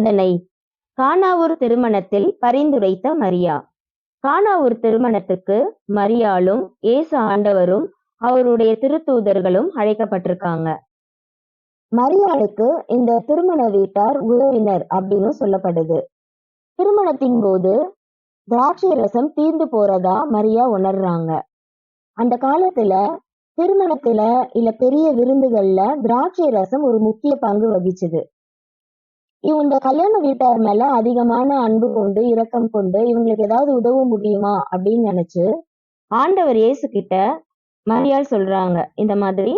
சிந்தனை. கானாவூர் திருமணத்தில் பரிந்துரைத்த மரியா. கானாவூர் திருமணத்துக்கு மரியாளும் இயேசு ஆண்டவரும் அவருடைய திருத்தூதர்களும் அழைக்கப்பட்டிருக்காங்க. மரியாளுக்கு இந்த திருமண வீட்டார் உறவினர் அப்படின்னு சொல்லப்படுது. திருமணத்தின் போது திராட்சை ரசம் தீர்ந்து போறதா மரியா உணர்றாங்க. அந்த காலத்துல திருமணத்துல இல்ல பெரிய விருந்துகள்ல திராட்சை ரசம் ஒரு முக்கிய பங்கு வகிச்சுது. இவங்க கல்யாண வீட்டார் மேல அதிகமான அன்பு கொண்டு இரக்கம் கொண்டு இவங்களுக்கு ஏதாவது உதவ முடியுமா அப்படின்னு நினைச்சு ஆண்டவர் இயேசு கிட்ட மரியாள் சொல்றாங்க இந்த மாதிரி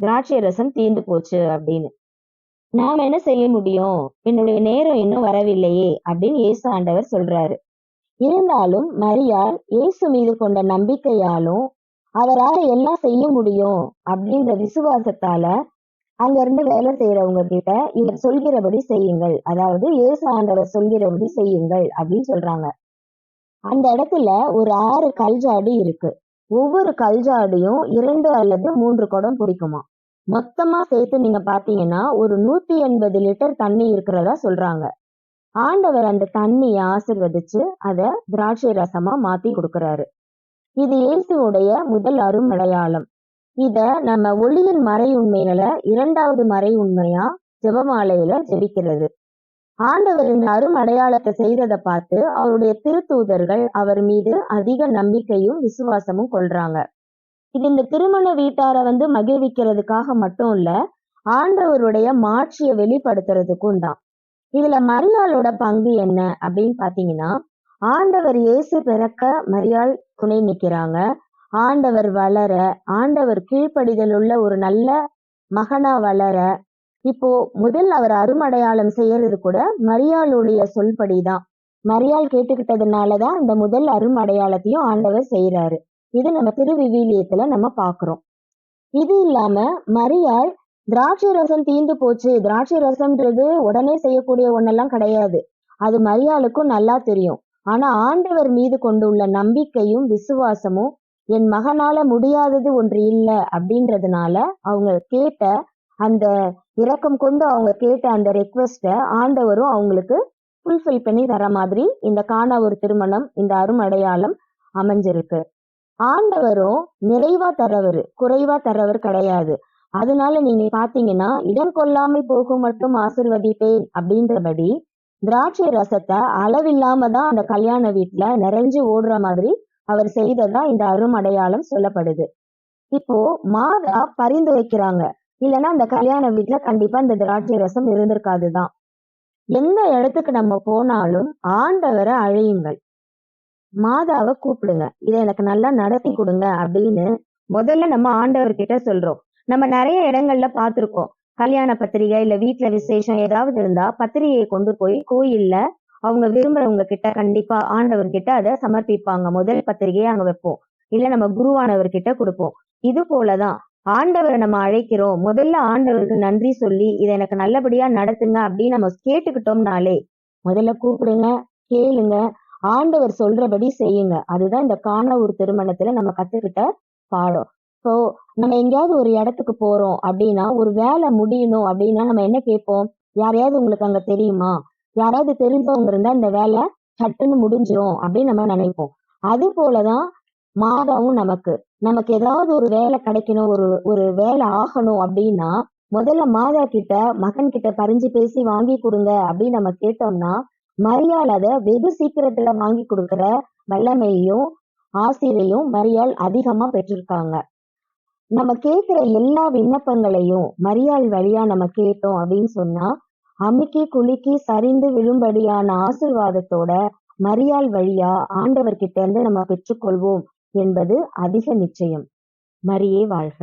திராட்சை ரசம் தீர்ந்து போச்சு அப்படின்னு. நாம் என்ன செய்ய முடியும்? என்னுடைய நேரம் இன்னும் வரவில்லையே அப்படின்னு இயேசு ஆண்டவர் சொல்றாரு. இருந்தாலும் மரியாள் இயேசு மீது கொண்ட நம்பிக்கையாலும் அவரால் எல்லாம் செய்ய முடியும் அப்படின்ற விசுவாசத்தால அங்க இருந்து வேலை செய்யறவங்க கிட்ட இவர் சொல்கிறபடி செய்யுங்கள். அதாவது இயேசு ஆண்டவர் சொல்கிறபடி செய்யுங்கள் அப்படின்னு சொல்றாங்க. அந்த இடத்துல ஒரு ஆறு கல்ஜாடி இருக்கு. ஒவ்வொரு கல்ஜாடியும் இரண்டு அல்லது மூன்று குடம் பிடிக்குமா? மொத்தமா சேர்த்து நீங்க பாத்தீங்கன்னா ஒரு நூத்தி எண்பது லிட்டர் தண்ணி இருக்கிறதா சொல்றாங்க. ஆண்டவர் அந்த தண்ணியை ஆசிர்வதிச்சு அத திராட்சை ரசமா மாத்தி கொடுக்கறாரு. இது இயேசுவுடைய முதல் அரும் அடையாளம் இத நம்ம ஒளியின் மறை உண்மையில இரண்டாவது மறை உண்மையா ஜெபமாலையில ஜெபிக்கிறது. ஆண்டவரின் அரும் அடையாளத்தை செய்ததை பார்த்து அவருடைய திருத்தூதர்கள் அவர் மீது அதிக நம்பிக்கையும் விசுவாசமும் கொள்றாங்க. இது இந்த திருமண வீட்டார வந்து மகிழ்விக்கிறதுக்காக மட்டும் இல்ல ஆண்டவருடைய மாட்சியை வெளிப்படுத்துறதுக்கும் தான். இதுல மரியாளோட பங்கு என்ன அப்படின்னு பாத்தீங்கன்னா ஆண்டவர் இயேசு பிறக்க மரியாள் துணை நிக்கிறாங்க. ஆண்டவர் வளர ஆண்டவர் கீழ்ப்படிதல் உள்ள ஒரு நல்ல மகனா வளர இப்போ முதல் அவர் அருமடையாளம் செய்யறது கூட மரியாளுடைய சொல்படிதான். மரியாள் கேட்டுக்கிட்டதுனாலதான் இந்த முதல் அருமடையாளத்தையும் ஆண்டவர் செய்யறாரு இது நம்ம திருவிவிலியத்துல நம்ம பாக்குறோம். இது இல்லாம மரியாள் திராட்சை ரசம் தீந்து போச்சு. திராட்சை ரசம்ன்றது உடனே செய்யக்கூடிய ஒன்னெல்லாம் கிடையாது. அது மரியாளுக்கும் நல்லா தெரியும். ஆனா ஆண்டவர் மீது கொண்டுள்ள நம்பிக்கையும் விசுவாசமும் என் மகனால முடியாதது ஒன்று இல்லை அப்படின்றதுனால அவங்க கேட்ட அந்த இரக்கம் கொண்டு அவங்க கேட்ட அந்த ரெக்வெஸ்ட்டை ஆண்டவரும் அவங்களுக்கு ஃபுல்ஃபில் பண்ணி தர மாதிரி இந்த காண ஒரு திருமணம் இந்த அருமடையாளம் அமைஞ்சிருக்கு. ஆண்டவரும் நிறைவா தரவர் குறைவா தரவர் கிடையாது. அதனால நீங்க பாத்தீங்கன்னா இடம் கொள்ளாமல் போகும் மட்டும் ஆசிர்வதிப்பேன் அப்படின்றபடி திராட்சை ரசத்தை அளவில்லாம தான் அந்த கல்யாண வீட்டுல நிறைஞ்சு ஓடுற மாதிரி அவர் செய்ததா இந்த அருமடையாளம் சொல்லப்படுது. இப்போ மாதா பரிந்துரைக்கிறாங்க இல்லைன்னா அந்த கல்யாண வீட்டுல கண்டிப்பா இந்த திராட்சை ரசம் இருந்திருக்காதுதான். எந்த இடத்துக்கு நம்ம போனாலும் ஆண்டவரை அழையுங்கள். மாதாவை கூப்பிடுங்க. இதை எனக்கு நல்லா நடத்தி கொடுங்க அப்படின்னு முதல்ல நம்ம ஆண்டவர்கிட்ட சொல்றோம். நம்ம நிறைய இடங்கள்ல பாத்துருக்கோம் கல்யாண பத்திரிகை இல்ல வீட்டுல விசேஷம் ஏதாவது இருந்தா பத்திரிகையை கொண்டு போய் கோயில்ல அவங்க விரும்புறவங்க கிட்ட கண்டிப்பா ஆண்டவர் கிட்ட அதை சமர்ப்பிப்பாங்க. முதல் பத்திரிகையை அங்க வைப்போம். இல்ல நம்ம குருவானவர் கிட்ட கொடுப்போம். இது போலதான் ஆண்டவரை நம்ம அழைக்கிறோம். முதல்ல ஆண்டவருக்கு நன்றி சொல்லி இதை எனக்கு நல்லபடியா நடத்துங்க அப்படின்னு நம்ம கேட்டுக்கிட்டோம்னாலே முதல்ல கூப்பிடுங்க கேளுங்க. ஆண்டவர் சொல்றபடி செய்யுங்க. அதுதான் இந்த காண ஒரு திருமணத்துல நம்ம கத்துக்கிட்ட பாடம். ஸோ நம்ம எங்கேயாவது ஒரு இடத்துக்கு போறோம் அப்படின்னா ஒரு வேலை முடியணும் அப்படின்னா நம்ம என்ன கேட்போம்? யாரையாவது உங்களுக்கு அங்க தெரியுமா? யாராவது தெரிஞ்சவங்க இருந்தா இந்த வேலை சட்டுன்னு முடிஞ்சிரும் அப்படின்னு நம்ம நினைப்போம். அது போலதான் மாதாவும் நமக்கு. நமக்கு ஏதாவது ஒரு வேலை கிடைக்கணும் ஒரு ஒரு வேலை ஆகணும் அப்படின்னா முதல்ல மாதா கிட்ட மகன் கிட்ட பறிஞ்சு பேசி வாங்கி கொடுங்க அப்படின்னு நம்ம கேட்டோம்னா மரியாள் அதை வெகு சீக்கிரத்துல வாங்கி கொடுக்குற வல்லமையையும் ஆசிரியையும் மரியாள் அதிகமா பெற்றிருக்காங்க. நம்ம கேட்கிற எல்லா விண்ணப்பங்களையும் மரியாள் வழியா நம்ம கேட்டோம் அப்படின்னு சொன்னா அமுக்கி குலுக்கி சரிந்து விழும்படியான ஆசிர்வாதத்தோட மரியாள் வழியா ஆண்டவர்கிட்ட இருந்து நம்ம பெற்றுக்கொள்வோம் என்பது அதிக நிச்சயம். மரியே வாழ்க.